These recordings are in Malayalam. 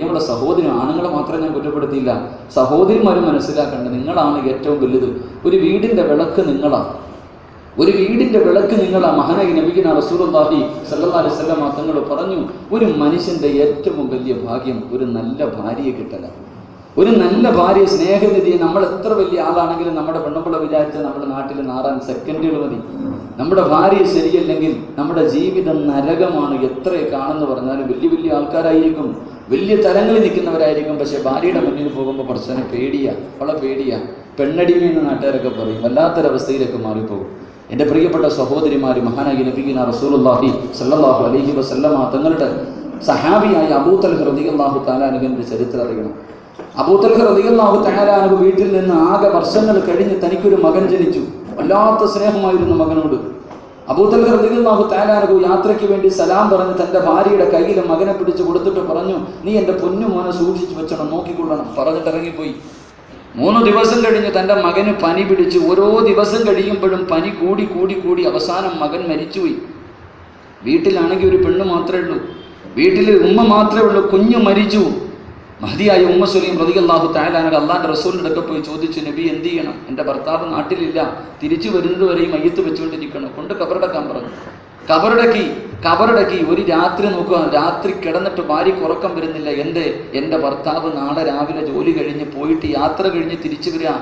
നമ്മുടെ സഹോദരി ആണുങ്ങളെ മാത്രം ഞാൻ കുറ്റപ്പെടുത്തിയില്ല. സഹോദരിമാരും മനസ്സിലാക്കേണ്ടത് നിങ്ങളാണ് ഏറ്റവും വലുത്. ഒരു വീടിന്റെ വിളക്ക് നിങ്ങളാണ് ഒരു വീടിന്റെ വിളക്ക് നിങ്ങളാ. മഹനായി നബിക്കുന്ന റസൂലുള്ളാഹി സല്ലല്ലാഹു അലൈഹി വസല്ലം തങ്ങൾ പറഞ്ഞു ഒരു മനുഷ്യന്റെ ഏറ്റവും വലിയ ഭാഗ്യം ഒരു നല്ല ഭാര്യയെ കിട്ടല. ഒരു നല്ല ഭാര്യ സ്നേഹനിധിയെ നമ്മൾ എത്ര വലിയ ആളാണെങ്കിലും നമ്മുടെ പെണ്ണുമ്പിള വിചാരിച്ച നമ്മുടെ നാട്ടിൽ നാറാൻ സെക്കൻഡുകൾ മതി. നമ്മുടെ ഭാര്യ ശരിയല്ലെങ്കിൽ നമ്മുടെ ജീവിതം നരകമാണ്. എത്രയൊക്കെ ആണെന്ന് പറഞ്ഞാലും വലിയ വലിയ ആൾക്കാരായിരിക്കും. വലിയ തലങ്ങളിൽ നിൽക്കുന്നവരായിരിക്കും. പക്ഷെ ഭാര്യയുടെ മുന്നിൽ പോകുമ്പോൾ കുറച്ചനെ പേടിയാ. അവളെ പേടിയാ. പെണ്ണടിമെന്ന് നാട്ടുകാരൊക്കെ പറയും. വല്ലാത്തൊരവസ്ഥയിലൊക്കെ മാറിപ്പോകും. എന്റെ പ്രിയപ്പെട്ട സഹോദരിമാർ മഹാനായി നബിഗിന റസൂലുള്ളാഹി സല്ലല്ലാഹു അലൈഹി വസല്ലമ തങ്ങളുടെ സഹാബിയായ അബൂത്തൽ ഹൃദിയല്ലാഹു താലാനുവിന്റെ ചരിത്രം അറിയണം. അബൂത്തൽ ഹൃദിയല്ലാഹു താലാനുഖ് വീട്ടിൽ നിന്ന് ആകെ വർഷങ്ങൾ കഴിഞ്ഞ് തനിക്കൊരു മകൻ ജനിച്ചു. വല്ലാത്ത സ്നേഹമായിരുന്നു മകനോട്. ഹൃദിയല്ലാഹു താലാനുഹു യാത്രയ്ക്ക് വേണ്ടി സലാം പറഞ്ഞ് തന്റെ ഭാര്യയുടെ കയ്യിൽ മകനെ പിടിച്ച് കൊടുത്തിട്ട് പറഞ്ഞു നീ എന്റെ പൊന്നു മോനെ സൂക്ഷിച്ചു വെച്ചണം നോക്കിക്കൊള്ളണം. പറഞ്ഞിട്ട് ഇറങ്ങിപ്പോയി മൂന്ന് ദിവസം കഴിഞ്ഞ് തന്റെ മകന് പനി പിടിച്ച് ഓരോ ദിവസം കഴിയുമ്പോഴും പനി കൂടി കൂടി കൂടി അവസാനം മകൻ മരിച്ചുപോയി. വീട്ടിലാണെങ്കിൽ ഒരു പെണ്ണ് മാത്രമേ ഉള്ളൂ. വീട്ടിൽ ഉമ്മ മാത്രമേ ഉള്ളൂ കുഞ്ഞു മരിച്ചു. മഹതിയായ ഉമ്മസുലിയും സുലീം പ്രതികല്ലാഹു തായാലാനക അള്ളാന്റെ അടുക്കെ പോയി ചോദിച്ചു നബി എന്ത് ചെയ്യണം? എന്റെ ഭർത്താവ് നാട്ടിലില്ല. തിരിച്ചു വരുന്നത് വരെയും മയ്യത്ത് വെച്ചുകൊണ്ടിരിക്കണം. കൊണ്ട് കബറടക്കാൻ പറഞ്ഞു. കബറടക്കി കബറടക്കി ഒരു രാത്രി നോക്കുക. രാത്രി കിടന്നിട്ട് ഭാര്യയ്ക്ക് ഉറക്കം വരുന്നില്ല. എന്റെ എന്റെ ഭർത്താവ് നാളെ രാവിലെ ജോലി കഴിഞ്ഞ് പോയിട്ട് യാത്ര കഴിഞ്ഞ് തിരിച്ചു വരിക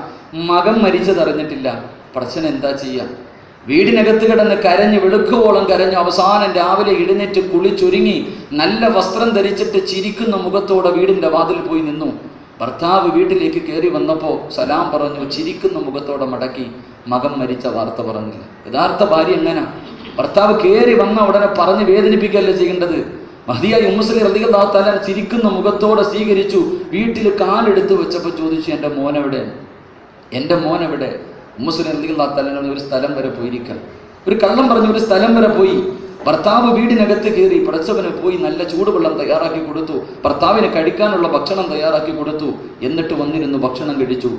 മകൻ മരിച്ചതറിഞ്ഞിട്ടില്ല. പ്രശ്നം എന്താ ചെയ്യുക വീടിനകത്ത് കിടന്ന് കരഞ്ഞ് വെളുക്കുവോളം കരഞ്ഞു അവസാനം രാവിലെ എഴുന്നേറ്റ് കുളിച്ചൊരുങ്ങി നല്ല വസ്ത്രം ധരിച്ചിട്ട് ചിരിക്കുന്ന മുഖത്തോടെ വീടിന്റെ വാതിൽ പോയി നിന്നു. ഭർത്താവ് വീട്ടിലേക്ക് കയറി വന്നപ്പോൾ സലാം പറഞ്ഞു ചിരിക്കുന്ന മുഖത്തോടെ മടക്കി മകൻ മരിച്ച വാർത്ത പറഞ്ഞില്ല യഥാർത്ഥ ഭാര്യ എങ്ങനെ? ഭർത്താവ് കയറി വന്ന ഉടനെ പറഞ്ഞ് വേദനിപ്പിക്കുകയല്ലേ ചെയ്യേണ്ടത്? മതിയായി ഉമ്മസ്ലി തലാൻ ചിരിക്കുന്ന മുഖത്തോടെ സ്വീകരിച്ചു വീട്ടിൽ കാലെടുത്ത് വെച്ചപ്പോൾ ചോദിച്ചു എന്റെ മോനെവിടെ? എന്റെ മോനെവിടെ? ഉമ്മസുലി ആ തലങ്ങളിൽ ഒരു സ്ഥലം വരെ പോയിരിക്കാം ഒരു കള്ളം പറഞ്ഞ് ഒരു സ്ഥലം വരെ പോയി. ഭർത്താവ് വീടിനകത്ത് കയറി പടച്ചവന് പോയി നല്ല ചൂടുവെള്ളം തയ്യാറാക്കി കൊടുത്തു. ഭർത്താവിന് കഴിക്കാനുള്ള ഭക്ഷണം തയ്യാറാക്കി കൊടുത്തു. എന്നിട്ട് വന്നിരുന്നു ഭക്ഷണം കഴിച്ചു.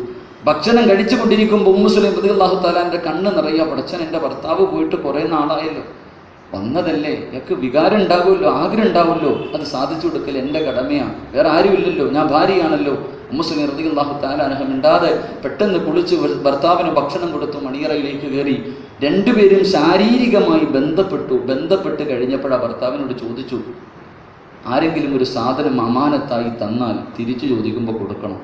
ഭക്ഷണം കഴിച്ചു കൊണ്ടിരിക്കുമ്പോൾ ഉമ്മുസ്ലിം പ്രതികളാഹു താലാന്റെ കണ്ണ് നിറയുക പടച്ചൻ എന്റെ ഭർത്താവ് പോയിട്ട് കുറേ നാളായല്ലോ. വന്നതല്ലേ? എനിക്ക് വികാരം ഉണ്ടാകുമല്ലോ ആഗ്രഹം ഉണ്ടാവുമല്ലോ. അത് സാധിച്ചു കൊടുക്കൽ എന്റെ കടമയാണ്. വേറെ ആരുമില്ലല്ലോ. ഞാൻ ഭാര്യയാണല്ലോ. ഉമ്മുസ്ലിം റതികളാഹു താലാനഹം മിണ്ടാതെ പെട്ടെന്ന് കുളിച്ച് ഭർത്താവിന് ഭക്ഷണം കൊടുത്തു മണിയറയിലേക്ക് കയറി. രണ്ടുപേരും ശാരീരികമായി ബന്ധപ്പെട്ടു. ബന്ധപ്പെട്ട് കഴിഞ്ഞപ്പോൾ ആ ഭർത്താവിനോട് ചോദിച്ചു ആരെങ്കിലും ഒരു സാധനം അമാനത്തായി തന്നാൽ തിരിച്ചു ചോദിക്കുമ്പോൾ കൊടുക്കണം?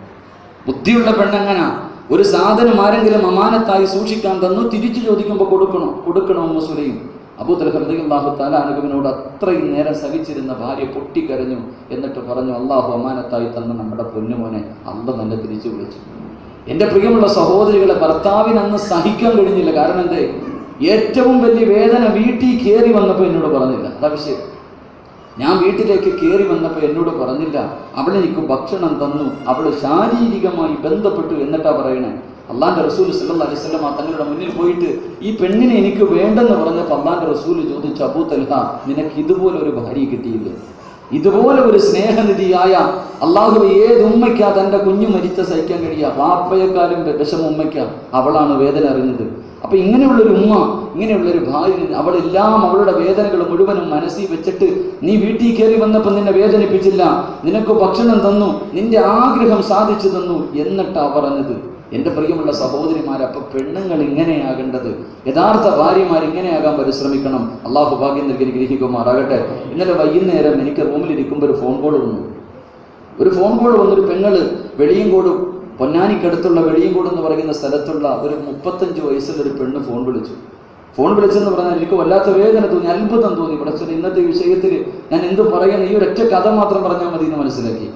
ബുദ്ധിയുള്ള പെണ്ണെങ്ങനാ. ഒരു സാധനം ആരെങ്കിലും അമാനത്തായി സൂക്ഷിക്കാൻ തന്നു തിരിച്ചു ചോദിക്കുമ്പോൾ കൊടുക്കണം? കൊടുക്കണോ? മുസുലയും അബൂദൽ ഹൃദയല്ലാഹു താല അനുഗമനോട് അത്രയും നേരം സഹിച്ചിരുന്ന ഭാര്യ പൊട്ടിക്കരഞ്ഞു എന്നിട്ട് പറഞ്ഞു അള്ളാഹു അമാനത്തായി തന്ന നമ്മുടെ പൊന്നുമോനെ അല്ല നല്ല തിരിച്ചു വിളിച്ചു. എന്റെ പ്രിയമുള്ള സഹോദരികളെ ഭർത്താവിന് അന്ന് സഹിക്കാൻ കഴിഞ്ഞില്ല. കാരണം എന്തേ? ഏറ്റവും വലിയ വേദന വീട്ടിൽ കയറി വന്നപ്പോൾ എന്നോട് പറഞ്ഞില്ല. അതാ വിഷയം. ഞാൻ വീട്ടിലേക്ക് കയറി വന്നപ്പോൾ എന്നോട് പറഞ്ഞില്ല അവളെനിക്ക് ഭക്ഷണം തന്നു അവൾ ശാരീരികമായി ബന്ധപ്പെട്ടു എന്നിട്ടാ പറയണേ. അള്ളാന്റെ റസൂൽ സല്ലാ ആ തങ്ങളുടെ മുന്നിൽ പോയിട്ട് ഈ പെണ്ണിനെ എനിക്ക് വേണ്ടെന്ന് പറഞ്ഞപ്പോൾ അള്ളാന്റെ റസൂൽ ചോദിച്ചു അബൂ തൽഹ നിനക്ക് ഇതുപോലെ ഒരു ഭാര്യ കിട്ടിയില്ലേ? ഇതുപോലെ ഒരു സ്നേഹനിധിയായ അള്ളാഹു ഏത് ഉമ്മയ്ക്കാ തന്റെ കുഞ്ഞു മരിച്ച സഹിക്കാൻ കഴിയുക വാപ്പയെക്കാളും വിഷമ ഉമ്മയ്ക്കാ. അവളാണ് വേദന അറിയുന്നത് അപ്പൊ ഇങ്ങനെയുള്ളൊരു ഉമ്മ ഇങ്ങനെയുള്ളൊരു ഭാര്യ അവളെല്ലാം അവളുടെ വേദനകൾ മുഴുവനും മനസ്സിൽ വെച്ചിട്ട് നീ വീട്ടിൽ കയറി വന്നപ്പോൾ നിന്നെ വേദനിപ്പിച്ചില്ല. നിനക്ക് ഭക്ഷണം തന്നു. നിന്റെ ആഗ്രഹം സാധിച്ചു തന്നു എന്നിട്ടാ പറഞ്ഞത്. എന്റെ പ്രിയമുള്ള സഹോദരിമാർ അപ്പൊ പെണ്ണുങ്ങൾ ഇങ്ങനെയാകേണ്ടത് യഥാർത്ഥ ഭാര്യമാർ ഇങ്ങനെയാകാൻ പരിശ്രമിക്കണം. അള്ളാഹു ഭാഗ്യം നൽകി ഗ്രഹിക്കുമാറാകട്ടെ ഇന്നലെ വൈകുന്നേരം എനിക്ക് റൂമിൽ ഇരിക്കുമ്പോൾ ഒരു ഫോൺ കോൾ വന്നു. ഒരു ഫോൺ കോൾ വന്നൊരു പെങ്ങൾ വെളിയങ്കോട് പൊന്നാനിക്കടുത്തുള്ള വെളിയങ്കോട് എന്ന് പറയുന്ന സ്ഥലത്തുള്ള ഒരു മുപ്പത്തഞ്ച് വയസ്സുള്ള ഒരു പെണ്ണ് ഫോൺ വിളിച്ചു. ഫോൺ വിളിച്ചെന്ന് പറഞ്ഞാൽ എനിക്ക് വല്ലാത്ത വേദന തോന്നി അത്ഭുതം തോന്നി. പഠിച്ചത് ഇന്നത്തെ വിഷയത്തിൽ ഞാൻ എന്ത് പറയുന്നു? ഈ ഒരൊറ്റ കഥ മാത്രം പറഞ്ഞാൽ മതി എന്ന് മനസ്സിലാക്കി.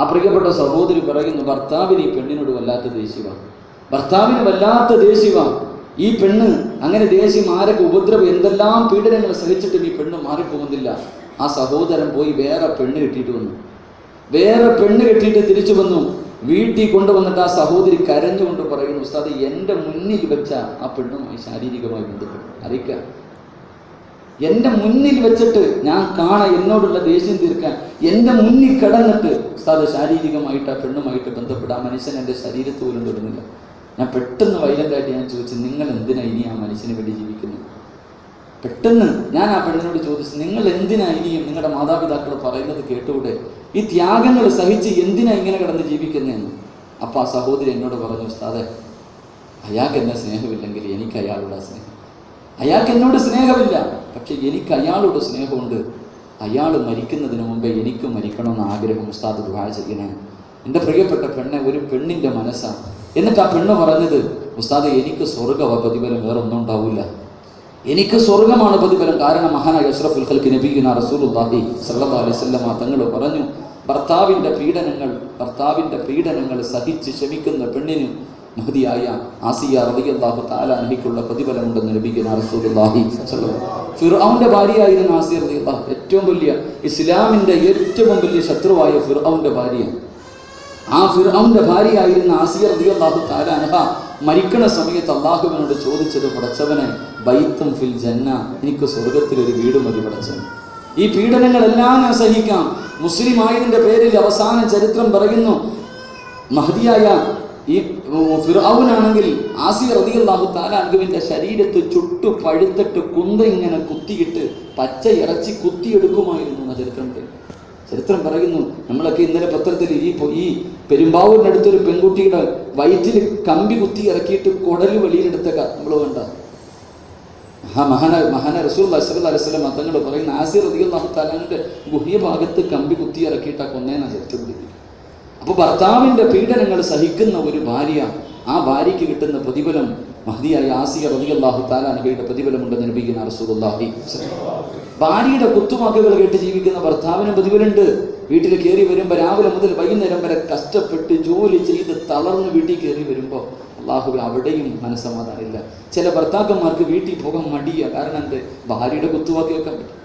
ആ പ്രിയപ്പെട്ട സഹോദരി പറയുന്നു ഭർത്താവിന് ഈ പെണ്ണിനോട് വല്ലാത്ത ദേഷ്യമാണ്. ഭർത്താവിന് വല്ലാത്ത ദേഷ്യമാണ്. ഈ പെണ്ണ് അങ്ങനെ ദേഷ്യം ആരൊക്കെ ഉപദ്രവം എന്തെല്ലാം പീഡനങ്ങൾ സഹിച്ചിട്ടും ഈ പെണ്ണ് മാറിപ്പോകുന്നില്ല. ആ സഹോദരൻ പോയി വേറെ പെണ്ണ് കെട്ടിയിട്ട് വന്നു. വേറെ പെണ്ണ് കെട്ടിയിട്ട് തിരിച്ചു വന്നു. വീട്ടിൽ കൊണ്ടുവന്നിട്ട് ആ സഹോദരി കരഞ്ഞുകൊണ്ട് പറയുന്നു ഉസ്താദ് എന്റെ മുന്നിൽ വെച്ച ആ പെണ്ണുമായി ശാരീരികമായി ബന്ധപ്പെട്ടു അറിയിക്കുക. എന്റെ മുന്നിൽ വെച്ചിട്ട് ഞാൻ കാണാൻ എന്നോടുള്ള ദേഷ്യം തീർക്കാൻ എന്റെ മുന്നിൽ കിടന്നിട്ട് ഉസ്താദ് ശാരീരികമായിട്ട് ആ പെണ്ണുമായിട്ട് ബന്ധപ്പെട്ട് ആ മനുഷ്യൻ എന്റെ ശരീരത്ത് പോലും തൊടുന്നില്ല. ഞാൻ പെട്ടെന്ന് വൈലന്റായിട്ട് ഞാൻ ചോദിച്ചു നിങ്ങൾ എന്തിനാ ഇനി ആ മനുഷ്യന് വേണ്ടി ജീവിക്കുന്നത് പെട്ടെന്ന് ഞാൻ ആ പെണ്ണിനോട് ചോദിച്ചു നിങ്ങൾ എന്തിനാ ഇനിയും നിങ്ങളുടെ മാതാപിതാക്കൾ പറയുന്നത് കേട്ടുകൂടെ? ഈ ത്യാഗങ്ങൾ സഹിച്ച് എന്തിനാ ഇങ്ങനെ കിടന്ന് ജീവിക്കുന്നതെന്ന് അപ്പൊ ആ സഹോദരി എന്നോട് പറഞ്ഞു ഉസ്താദെ അയാൾക്ക് എന്നെ സ്നേഹമില്ലെങ്കിൽ എനിക്ക് അയാളുടെ സ്നേഹം. അയാൾക്ക് എന്നോട് സ്നേഹമില്ല. പക്ഷെ എനിക്ക് അയാളോട് സ്നേഹമുണ്ട്. അയാൾ മരിക്കുന്നതിന് മുമ്പേ എനിക്ക് മരിക്കണമെന്ന് ആഗ്രഹം ഉസ്താദ് ദുഹാ ചെയ്യണേ. എന്റെ പ്രിയപ്പെട്ട പെണ്ണെ ഒരു പെണ്ണിന്റെ മനസ്സാണ് എന്നിട്ട് ആ പെണ്ണ് പറഞ്ഞത് ഉസ്താദ് എനിക്ക് സ്വർഗവ പ്രതിഫലം വേറെ ഒന്നും ഉണ്ടാവില്ല. എനിക്ക് സ്വർഗമാണ് പ്രതിഫലം. കാരണം മഹാനായ അഷ്റഫുൽ ഖൽക്ക് നബീന റസൂലുള്ളാഹി സല്ലല്ലാഹു അലൈഹി വസല്ലമ തങ്ങൾ പറഞ്ഞു ഭർത്താവിന്റെ പീഡനങ്ങൾ ഭർത്താവിന്റെ പീഡനങ്ങൾ സഹിച്ച് ക്ഷമിക്കുന്ന പെണ്ണിന് മഹതിയായ ആസിയ റളിയല്ലാഹു തആല അൻഹയ്ക്കുള്ള പ്രതിഫലമുണ്ടെന്ന് നബീന റസൂലുള്ളാഹി സല്ലല്ലാഹു ഫിർഔന്റെ ഭാര്യയായിരുന്നു നാസിർ ഏറ്റവും വലിയ ഇസ്ലാമിന്റെ ഏറ്റവും വലിയ ശത്രുവായ ഫിർഔന്റെ ഭാര്യ. ആ ഫിർഔന്റെ ഭാര്യയായിരുന്ന നാസിർ അള്ളാഹു അൻഹ മരിക്കണ സമയത്ത് അള്ളാഹുവിനോട് ചോദിച്ചത് പടച്ചവനെ ബൈത്തം ഫിൽ ജന്ന എനിക്ക് സ്വർഗത്തിൽ ഒരു വീട് മതി പടച്ചവൻ. ഈ പീഡനങ്ങളെല്ലാം ഞാൻ സഹിക്കാം. മുസ്ലിം ആയതിന്റെ പേരിൽ അവസാന ചരിത്രം പറയുന്നു മഹതിയായ ഈ ഫിറൌനാണെങ്കിൽ ആസിയ റളിയല്ലാഹു താലാൻകുവിന്റെ ശരീരത്ത് ചുട്ടു പഴുത്തിട്ട് കുന്ത ഇങ്ങനെ കുത്തിയിട്ട് പച്ച ഇറച്ചി കുത്തിയെടുക്കുമായിരുന്നു എന്ന ചരിത്രം പറയുന്നു ചരിത്രം പറയുന്നു നമ്മളൊക്കെ ഇന്നലെ പത്രത്തിൽ ഈ ഈ പെരുമ്പാവൂരിനടുത്തൊരു പെൺകുട്ടിയുടെ വയറ്റിൽ കമ്പി കുത്തി ഇറക്കിയിട്ട് കുടൽ വെളിയിലെടുത്ത നമ്മൾ വേണ്ട ആ മഹാന മഹാന റസൂൽ അലൈഹി അലൈസ്ലം തങ്ങൾ പറയുന്ന ആസിർ റളിയല്ലാഹു താലാന്റെ ഗുഹ്യഭാഗത്ത് കമ്പി കുത്തി ഇറക്കിയിട്ടാ കൊന്നേന്നാ ചരിത്രം പിടിപ്പിക്കുന്നത് അപ്പോൾ ഭർത്താവിന്റെ പീഡനങ്ങൾ സഹിക്കുന്ന ഒരു ഭാര്യ ആ ഭാര്യയ്ക്ക് കിട്ടുന്ന പ്രതിഫലം മഹദിയായ ആസിയ റളിയല്ലാഹു താല അനുഭവിയുടെ പ്രതിഫലമുണ്ടെന്ന് നബിക്കുന്ന റസൂലുള്ളാഹി ഭാര്യയുടെ കുത്തുവാക്കുകൾ കേട്ട് ജീവിക്കുന്ന ഭർത്താവിന് പ്രതിഫലമുണ്ട്. വീട്ടിൽ കയറി വരുമ്പോൾ രാവിലെ മുതൽ വൈകുന്നേരം വരെ കഷ്ടപ്പെട്ട് ജോലി ചെയ്ത് തളർന്ന് വീട്ടിൽ കയറി വരുമ്പോൾ അള്ളാഹു അവിടെയും മനസ്സമാധാനമില്ല. ചില ഭർത്താക്കന്മാർക്ക് വീട്ടിൽ പോകാൻ മടിയ. കാരണം എന്റെ ഭാര്യയുടെ കുത്തുവാക്ക് കേൾക്കാൻ പറ്റും.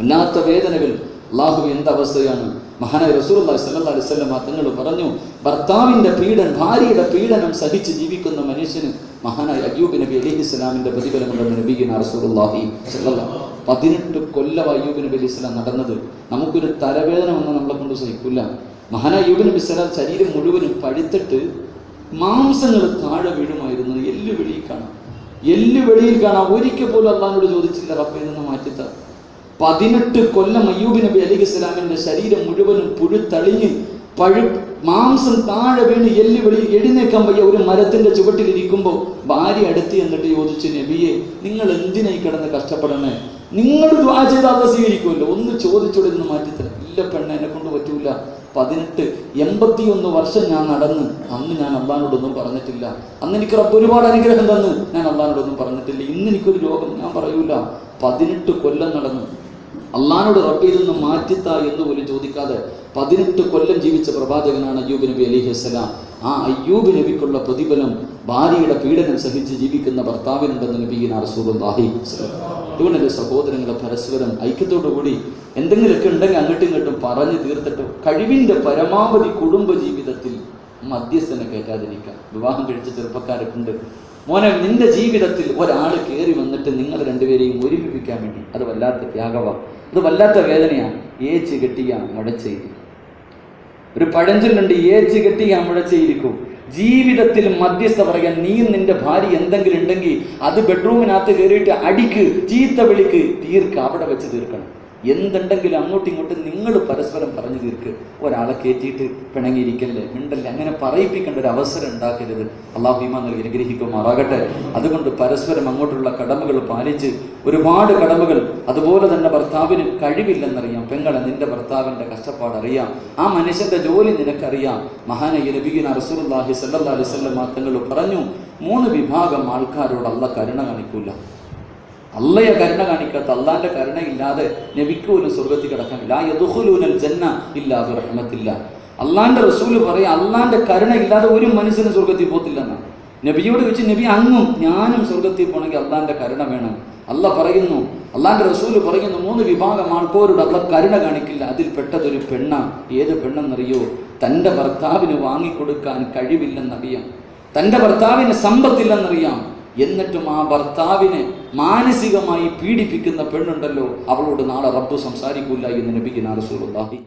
വല്ലാത്ത വേദനകൾ. അള്ളാഹു എന്ത് അവസ്ഥയാണ്? മഹാനായ റസൂലുള്ളാഹി സല്ലാ വസല്ലം തങ്ങൾ പറഞ്ഞു ഭർത്താവിന്റെ പീഡൻ ഭാര്യയുടെ പീഡനം സഹിച്ച് ജീവിക്കുന്ന മനുഷ്യന് മഹാനായ അയ്യൂബ് നബി അലി ഇസ്ലാമിന്റെ പ്രതിഫലമുണ്ടെന്ന് നബിഗിന റസൂലുള്ളാഹി സ്വല്ലല്ലാഹു പതിനെട്ട് കൊല്ലം അയ്യൂബ് നബി അലി ഇസ്ലാം നടന്നത്. നമുക്കൊരു തലവേദന ഒന്നും നമ്മളെ കൊണ്ട് സഹിക്കില്ല മഹാനായ അയ്യൂബ് നബി ഇസ്ലാം ശരീരം മുഴുവനും പഴുത്തിട്ട് മാംസങ്ങൾ താഴെ വീഴുമായിരുന്നു. എല്ല് വെളിയിൽ കാണാം. എല്ല് വെളിയിൽ കാണാം. ഒരിക്കൽ പോലും അള്ളാഹിനോട് ചോദിച്ചില്ല റബ്ബെ നിന്ന് മാറ്റിത്താ പതിനെട്ട് കൊല്ലം അയ്യൂബ് നബി അലി സ്വലാമിന്റെ ശരീരം മുഴുവനും പുഴുത്തളിഞ്ഞ് പഴു മാംസം താഴെ വീണ് എല്ലി വെളി എഴുന്നേക്കാൻ വയ്യ ഒരു മരത്തിന്റെ ചുവട്ടിലിരിക്കുമ്പോൾ ഭാര്യ അടുത്ത് എന്നിട്ട് ചോദിച്ചു നബിയെ നിങ്ങൾ എന്തിനായി കിടന്ന് കഷ്ടപ്പെടണേ? നിങ്ങൾ ദ്വാ അത് സ്വീകരിക്കുമല്ലോ. ഒന്ന് ചോദിച്ചോടെ നിന്ന് മാറ്റിത്തരാം ഇല്ല പെണ്ണ എന്നെ കൊണ്ട് പറ്റൂല. പതിനെട്ട് എൺപത്തിയൊന്ന് വർഷം ഞാൻ നടന്ന് അന്ന് ഞാൻ അള്ളഹാനോടൊന്നും പറഞ്ഞിട്ടില്ല. അന്ന് എനിക്ക് റബ്ബ് ഒരുപാട് അനുഗ്രഹം തന്ന്. ഞാൻ അള്ളഹാനോടൊന്നും പറഞ്ഞിട്ടില്ല. ഇന്ന് എനിക്കൊരു രോഗം ഞാൻ പറയൂല. പതിനെട്ട് കൊല്ലം നടന്നു അള്ളഹാനോട് റബ്ബിൽ നിന്ന് മാറ്റിത്ത എന്ന് പോലും ചോദിക്കാതെ പതിനെട്ട് കൊല്ലം ജീവിച്ച പ്രവാചകനാണ് അയ്യൂബ് നബി അലിഹി അസ്സലാം ആ അയ്യൂബ് നബിക്കുള്ള പ്രതിഫലം ഭാര്യയുടെ പീഡനം സഹിച്ച് ജീവിക്കുന്ന ഭർത്താവിനുണ്ടെന്ന് നബീന റസൂലുള്ളാഹി എന്റെ സഹോദരങ്ങളെ പരസ്പരം ഐക്യത്തോടുകൂടി എന്തെങ്കിലുമൊക്കെ ഉണ്ടെങ്കിൽ അങ്ങോട്ടും ഇങ്ങോട്ടും പറഞ്ഞു തീർത്തിട്ട് കഴിവിന്റെ പരമാവധി കുടുംബ ജീവിതത്തിൽ മധ്യസ്ഥനെ കയറ്റാതിരിക്കാം വിവാഹം കഴിച്ച ചെറുപ്പക്കാരൊക്കെ മോനെ നിന്റെ ജീവിതത്തിൽ ഒരാൾ കയറി വന്നിട്ട് നിങ്ങൾ രണ്ടുപേരെയും ഒരുമിപ്പിക്കാൻ വേണ്ടി. അത് വല്ലാത്ത ത്യാഗമാണ് അത് വല്ലാത്ത വേദനയാണ് ഏച്ച് കെട്ടിയ മുഴച്ചെയ്തി ഒരു പഴഞ്ചൊല്ലുണ്ട് ഏച്ച് കെട്ടിയ ചെയ്തിരിക്കും ജീവിതത്തിൽ മധ്യസ്ഥ പറയാൻ നീയും നിന്റെ ഭാര്യ എന്തെങ്കിലും ഉണ്ടെങ്കിൽ അത് ബെഡ്റൂമിനകത്ത് കയറിയിട്ട് അടിക്ക് ചീത്ത വിളിക്ക് തീർക്ക അവിടെ വെച്ച് തീർക്കണം. എന്തുണ്ടെങ്കിലും അങ്ങോട്ടും ഇങ്ങോട്ടും നിങ്ങൾ പരസ്പരം പറഞ്ഞു തീർക്ക്. ഒരാളെ കയറ്റിയിട്ട് പിണങ്ങിയിരിക്കല്ലേ? മിണ്ടല്ലേ അങ്ങനെ പറയിപ്പിക്കേണ്ട ഒരു അവസരം ഉണ്ടാക്കരുത്. അള്ളാഹു ഈമാൻ നൽകി അനുഗ്രഹിക്കുമാറാകട്ടെ. അതുകൊണ്ട് പരസ്പരം അങ്ങോട്ടുള്ള കടമകൾ പാലിച്ച് ഒരുപാട് കടമകൾ അതുപോലെ തന്നെ ഭർത്താവിന് കഴിവില്ലെന്നറിയാം. പെങ്ങളെ നിന്റെ ഭർത്താവിന്റെ കഷ്ടപ്പാട് അറിയാം ആ മനുഷ്യന്റെ ജോലി നിനക്കറിയാം. മഹാനയ്യ നബീന റസൂലുള്ളാഹി സല്ലാ അലൈഹി വസല്ലം തങ്ങൾ പറഞ്ഞു മൂന്ന് വിഭാഗം ആൾക്കാരോട് അല്ല കരുണ കാണിക്കൂല. അള്ളയെ കരുണ കാണിക്കാത്ത അള്ളാന്റെ കരുണയില്ലാതെ നബിക്ക് ഒരു സ്വർഗത്തിൽ കിടക്കാനില്ല യദുഹുലൂനൽ ജന്ന ഇല്ലാതെ റഹ്മത്തില്ല. അള്ളാന്റെ റസൂൽ പറയാം അള്ളാന്റെ കരുണ ഇല്ലാതെ ഒരു മനുഷ്യന് സ്വർഗത്തിൽ പോത്തില്ലെന്നാണ് നബിയോട് വെച്ച് നബി അങ്ങും ഞാനും സ്വർഗത്തിൽ പോകണമെങ്കിൽ അള്ളാന്റെ കരുണ വേണം. അല്ല പറയുന്നു അള്ളാന്റെ റസൂൽ പറയുന്നു മൂന്ന് വിഭാഗം ആൾക്കാരോട് അള്ള കരുണ കാണിക്കില്ല. അതിൽ പെട്ടതൊരു പെണ്ണ. ഏത് പെണ്ണെന്നറിയോ? തന്റെ ഭർത്താവിന് വാങ്ങിക്കൊടുക്കാൻ കഴിവില്ലെന്നറിയാം. തന്റെ ഭർത്താവിന് സമ്പത്തില്ലെന്നറിയാം. എന്നിട്ടും ആ ഭർത്താവിനെ മാനസികമായി പീഡിപ്പിക്കുന്ന പെണ്ണുണ്ടല്ലോ അവളോട് നാളെ റബ്ബ് സംസാരിക്കൂല എന്ന് നബിക്ക് നബിക്കുന്ന റസൂലുള്ളാഹി